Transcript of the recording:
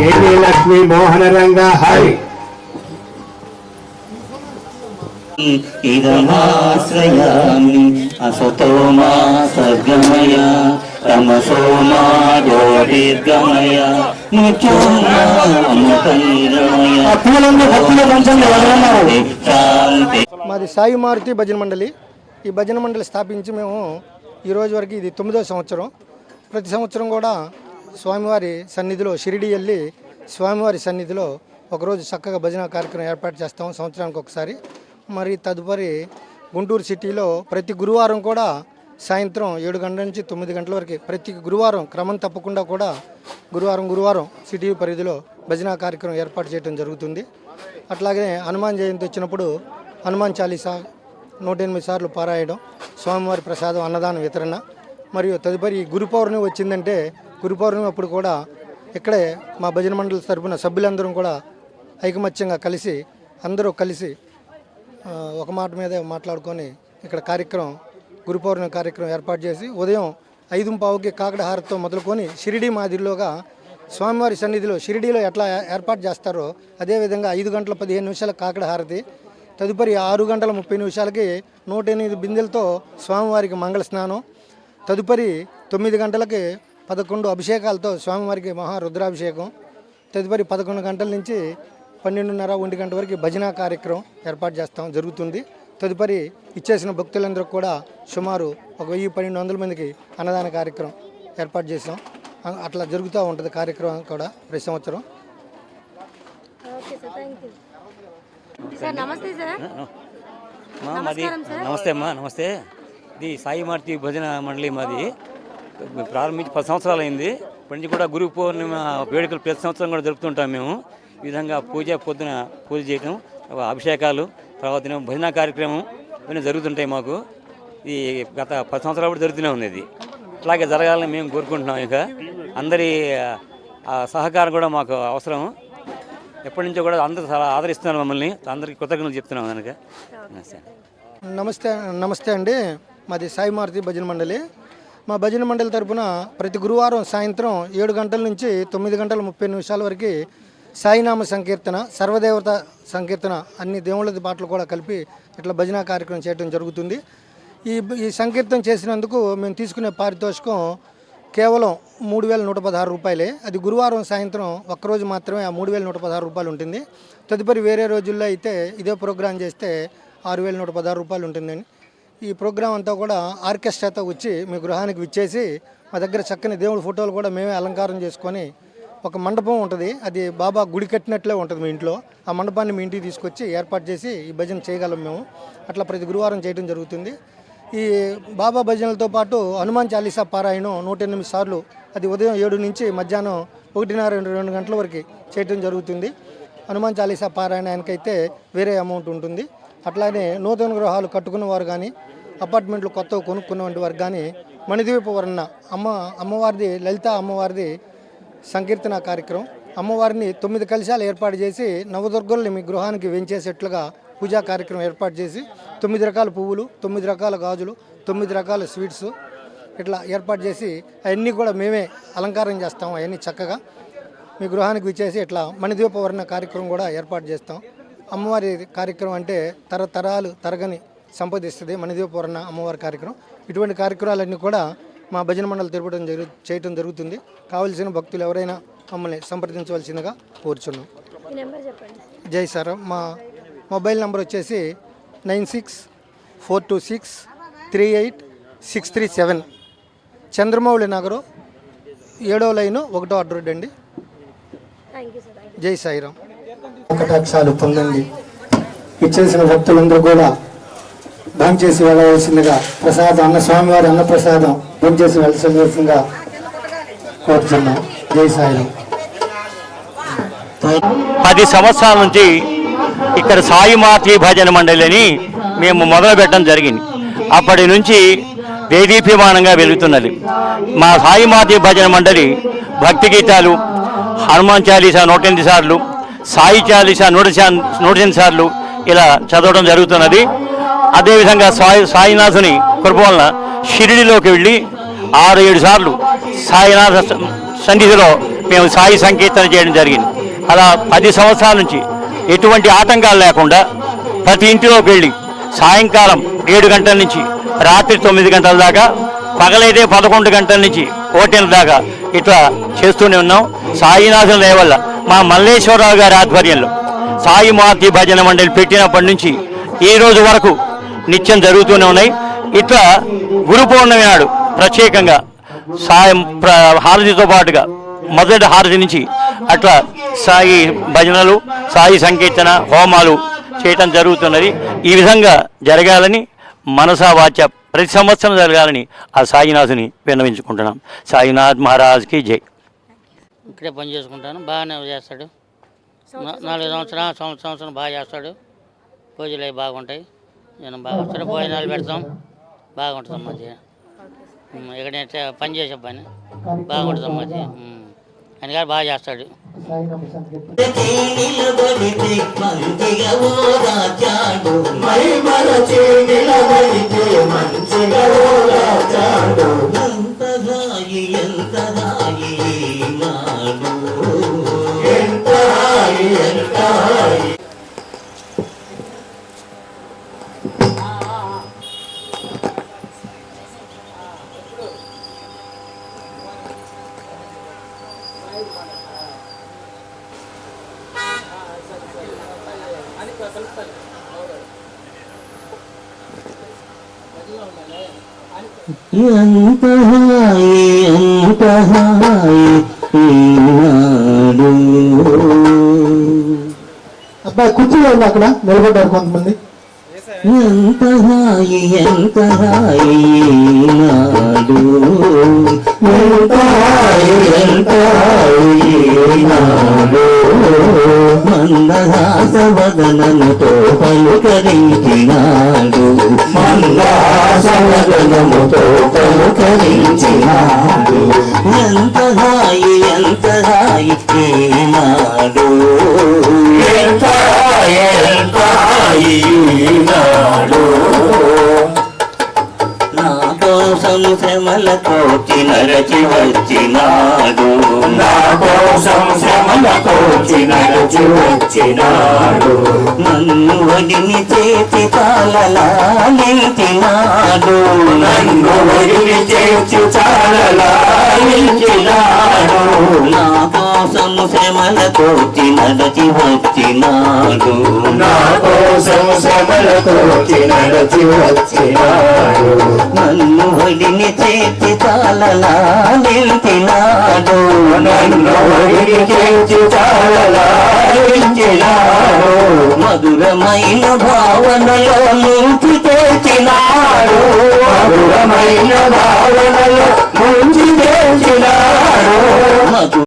దేవి లక్ష్మి మోహన రంగ హరి. ఇదమాశ్రయామి అసతో మా సద్గమయ తమసో మా జ్యోతిర్గమయ మాది సాయి మారుతి భజన మండలి. ఈ భజన మండలి స్థాపించి మేము ఈ రోజు వరకు ఇది తొమ్మిదో సంవత్సరం. ప్రతి సంవత్సరం కూడా స్వామివారి సన్నిధిలో షిరిడి వెళ్ళి స్వామివారి సన్నిధిలో ఒకరోజు చక్కగా భజన కార్యక్రమం ఏర్పాటు చేస్తాం సంవత్సరానికి ఒకసారి. మరి తదుపరి గుంటూరు సిటీలో ప్రతి గురువారం కూడా సాయంత్రం ఏడు గంటల నుంచి తొమ్మిది గంటల వరకు ప్రతి గురువారం క్రమం తప్పకుండా కూడా గురువారం గురువారం సిటీ పరిధిలో భజన కార్యక్రమం ఏర్పాటు చేయడం జరుగుతుంది. అట్లాగే హనుమాన్ జయంతి వచ్చినప్పుడు హనుమాన్ చాలీసా నూట ఎనిమిది సార్లు పారాయడం స్వామివారి ప్రసాదం అన్నదానం వితరణ. మరియు తదుపరి గురు పౌర్ణమి వచ్చిందంటే గురు పౌర్ణమి అప్పుడు కూడా ఇక్కడే మా భజన మండలి తరఫున సభ్యులందరం కూడా ఐకమత్యంగా కలిసి అందరూ కలిసి ఒక మాట మీదే మాట్లాడుకొని ఇక్కడ కార్యక్రమం గురు పౌర్ణమి కార్యక్రమం ఏర్పాటు చేసి ఉదయం ఐదు పావుకి కాకడ హారతితో మొదలుకొని షిరిడి మాదిరిలోగా స్వామివారి సన్నిధిలో షిరిడీలో ఎట్లా ఏర్పాటు చేస్తారో అదేవిధంగా ఐదు గంటల పదిహేను నిమిషాల కాకడ హారతి తదుపరి ఆరు గంటల ముప్పై నిమిషాలకి నూట ఎనిమిది బిందెలతో స్వామివారికి మంగళ స్నానం తదుపరి తొమ్మిది గంటలకి పదకొండు అభిషేకాలతో స్వామివారికి మహా రుద్రాభిషేకం తదుపరి పదకొండు గంటల నుంచి పన్నెండున్నర ఒంటి గంట వరకు భజన కార్యక్రమం ఏర్పాటు చేస్తాం జరుగుతుంది. తదుపరి ఇచ్చేసిన భక్తులందరూ కూడా సుమారు ఒక వెయ్యి పన్నెండు వందల మందికి అన్నదాన కార్యక్రమం ఏర్పాటు చేసాం అట్లా జరుగుతూ ఉంటుంది కార్యక్రమం కూడా ప్రతి సంవత్సరం. నమస్తే అమ్మా నమస్తే. ఇది సాయి మారుతి భజన మండలి మాది. ప్రారంభించి పది సంవత్సరాలు అయింది. ఇప్పటి నుంచి కూడా గురు పౌర్ణిమ వేడుకలు ప్రతి సంవత్సరం కూడా జరుపుతుంటాం మేము. ఈ విధంగా పూజ పొద్దున పూజ చేయటం అభిషేకాలు తర్వాత భజన కార్యక్రమం ఇవన్నీ జరుగుతుంటాయి మాకు. ఈ గత పది సంవత్సరాలు కూడా జరుగుతూనే ఉంది ఇది. ఇట్లాగే జరగాలని మేము కోరుకుంటున్నాం ఇక. అందరి సహకారం కూడా మాకు అవసరం. ఎప్పటి నుంచో కూడా అందరూ చాలా ఆదరిస్తున్నారు మమ్మల్ని. అందరికీ కృతజ్ఞతలు చెప్తున్నాం కనుక. నమస్తే. నమస్తే నమస్తే అండి. మాది సాయి మారుతి భజన మండలి. మా భజన మండలి తరపున ప్రతి గురువారం సాయంత్రం ఏడు గంటల నుంచి తొమ్మిది గంటల ముప్పై నిమిషాల వరకు సాయినామ సంకీర్తన సర్వదేవత సంకీర్తన అన్ని దేవుళ్ళ పాటలు కూడా కలిపి ఇట్లా భజన కార్యక్రమం చేయడం జరుగుతుంది. ఈ ఈ సంకీర్తన చేసినందుకు మేము తీసుకునే పారితోషికం కేవలం మూడు వేల నూట పదహారు రూపాయలే. అది గురువారం సాయంత్రం ఒక్కరోజు మాత్రమే ఆ మూడు వేల నూట పదహారు రూపాయలు ఉంటుంది. తదుపరి వేరే రోజుల్లో అయితే ఇదే ప్రోగ్రాం చేస్తే ఆరు వేల నూట పదహారు రూపాయలు ఉంటుందని. ఈ ప్రోగ్రాం అంతా కూడా ఆర్కెస్ట్రాతో వచ్చి మీ గృహానికి విచ్చేసి మా దగ్గర చక్కని దేవుడి ఫోటోలు కూడా మేమే అలంకారం చేసుకొని ఒక మండపం ఉంటుంది. అది బాబా గుడి కట్టినట్లే ఉంటుంది మీ ఇంట్లో. ఆ మండపాన్ని మీ ఇంటికి తీసుకొచ్చి ఏర్పాటు చేసి ఈ భజన చేయగలం మేము. అట్లా ప్రతి గురువారం చేయడం జరుగుతుంది. ఈ బాబా భజనలతో పాటు హనుమాన్ చాలీసా పారాయణం నూట ఎనిమిది సార్లు అది ఉదయం ఏడు నుంచి మధ్యాహ్నం ఒకటిన్నర రెండు రెండు గంటల వరకు చేయడం జరుగుతుంది. హనుమాన్ చాలీసా పారాయణానికైతే వేరే అమౌంట్ ఉంటుంది. అట్లానే నూతన గృహాలు కట్టుకున్న వారు కానీ అపార్ట్మెంట్లు కొత్తవి కొనుక్కున్నటువంటి వారు కానీ మణిద్వీప వర్ణ అమ్మ అమ్మవారిది లలిత అమ్మవారిది సంకీర్తన కార్యక్రమం. అమ్మవారిని తొమ్మిది కలశాలు ఏర్పాటు చేసి నవదుర్గల్ని మీ గృహానికి వెంచేసేట్లుగా పూజా కార్యక్రమం ఏర్పాటు చేసి తొమ్మిది రకాల పువ్వులు తొమ్మిది రకాల గాజులు తొమ్మిది రకాల స్వీట్స్ ఇట్లా ఏర్పాటు చేసి అవన్నీ కూడా మేమే అలంకారం చేస్తాం అవన్నీ చక్కగా. మీ గృహానికి విచ్చేసి ఇట్లా మణిద్వీప వర్ణ కార్యక్రమం కూడా ఏర్పాటు చేస్తాం. అమ్మవారి కార్యక్రమం అంటే తరతరాలు తరగని సంపాదిస్తుంది మణిద్వీప వర్ణ అమ్మవారి కార్యక్రమం. ఇటువంటి కార్యక్రమాలన్నీ కూడా మా భజన మండలి తిరపడం జరుగు చేయటం జరుగుతుంది. కావలసిన భక్తులు ఎవరైనా మమ్మల్ని సంప్రదించవలసిందిగా కోరుచున్నాం. జై సార్. మా మొబైల్ నెంబర్ వచ్చేసి nine six four two six three eight six three seven. Chandramouli Nagar ఏడో లైను ఒకటో అడ్రోడ్ అండి. జై సాయిరాం కటాక్షాలు పొందండి. ఇచ్చేసిన భక్తులందరూ కూడా భోంచేసి వెళ్ళవలసిందిగా ప్రసాదం అన్న స్వామివారి అన్న ప్రసాదం భోంచేసి వెళ్ళవలసిందిగా కోరుతున్నాం. జై సాయిరాం పది సంవత్సరాల నుంచి ఇక్కడ సాయి మాతి భజన మండలి అని మేము మొదలు పెట్టడం జరిగింది. అప్పటి నుంచి దేదీప్యమానంగా వెలుగుతున్నది. మా సాయి మాతి భజన మండలి భక్తి గీతాలు హనుమాన్ చాలీసా నూట ఎనిమిది సార్లు సాయి చాలీసా నూట నూట ఎనిమిది సార్లు ఇలా చదవడం జరుగుతున్నది. అదేవిధంగా సాయి సాయినాథుని కృప వలన షిరిడిలోకి వెళ్ళి ఆరు ఏడు సార్లు సాయినాథ సన్నిధిలో మేము సాయి సంకీర్తన చేయడం జరిగింది. అలా పది సంవత్సరాల నుంచి ఎటువంటి ఆటంకాలు లేకుండా ప్రతి ఇంటిలోకి వెళ్ళి సాయంకాలం ఏడు గంటల నుంచి రాత్రి తొమ్మిది గంటల దాకా పగలైతే పదకొండు గంటల నుంచి ఓటెల దాకా ఇట్లా చేస్తూనే ఉన్నాం. సాయినాథం దయ వల్ల మా మల్లేశ్వరరావు గారి ఆధ్వర్యంలో సాయి మారుతి భజన మండలి పెట్టినప్పటి నుంచి ఈ రోజు వరకు నిత్యం జరుగుతూనే ఉన్నాయి. ఇట్లా గురు పౌర్ణమి నాడు ప్రత్యేకంగా సాయం ప్ర హారతితో పాటుగా మొదటి హారతి నుంచి అట్లా సాయి భజనలు సాయి సంకీర్తన హోమాలు చేయటం జరుగుతున్నది. ఈ విధంగా జరగాలని మనసా వాచ ప్రతి సంవత్సరం జరగాలని ఆ సాయినాథుని విన్నవించుకుంటున్నాం. సాయినాథ్ మహారాజ్కి జై. ఇక్కడే పని చేసుకుంటాను. బాగానే చేస్తాడు. నాలుగు సంవత్సరాలు సంవత్సరం సంవత్సరం బాగా చేస్తాడు. పూజలు అవి బాగుంటాయి. నేను బాగా వస్తాడు. భోజనాలు పెడతాం. బాగుంటుంది మధ్య ఇక్కడ పని చేసే పని. బాగుంటుంది మధ్య ఆయన గారు బాగా చేస్తాడు. మై నిలబడితే మంచిగా ఎంత హాయి ఎంత హాయి ఈనాడు అబ్బాయి కుర్చీలో ఉంది అక్కడ నిలబడ్డారు కొంతమంది. ఎంత హాయి ఎంత హాయి ఈనాడు ఎంత హాయి ఎంత హాయి ఈనాడు మందహాస వదనముతో పలుకరించినాడు మందహాస వదనముతో పలుకరించినాడు ఎంత హాయి ఎంత హాయి ఈనాడు ఎంత ఎంత హాయి ఈనాడు. నా కోసం శ్రమల కోటి నరచి వచ్చినాడు నా కోసం శ్రమల కోచి వచ్చినాడు నన్ను వడిని చేతి తాళలాలించినాడు నన్ను వదిలి చేర్చి చాలలాయించినాడు నా కోసం శ్రమల కోటి నరచి వచ్చినాడు. శ్రమల కోచి నడచి వచ్చినాడు నన్ను వడిని చేతి తాళలాలించినాడు నన్ను వదిలి చేర్చి చాలలాయించినాడు మధురమైన భావనలో నుంచి తెచ్చినాడు మధురమైన భావనలో నుంచి తెచ్చినాడు మధు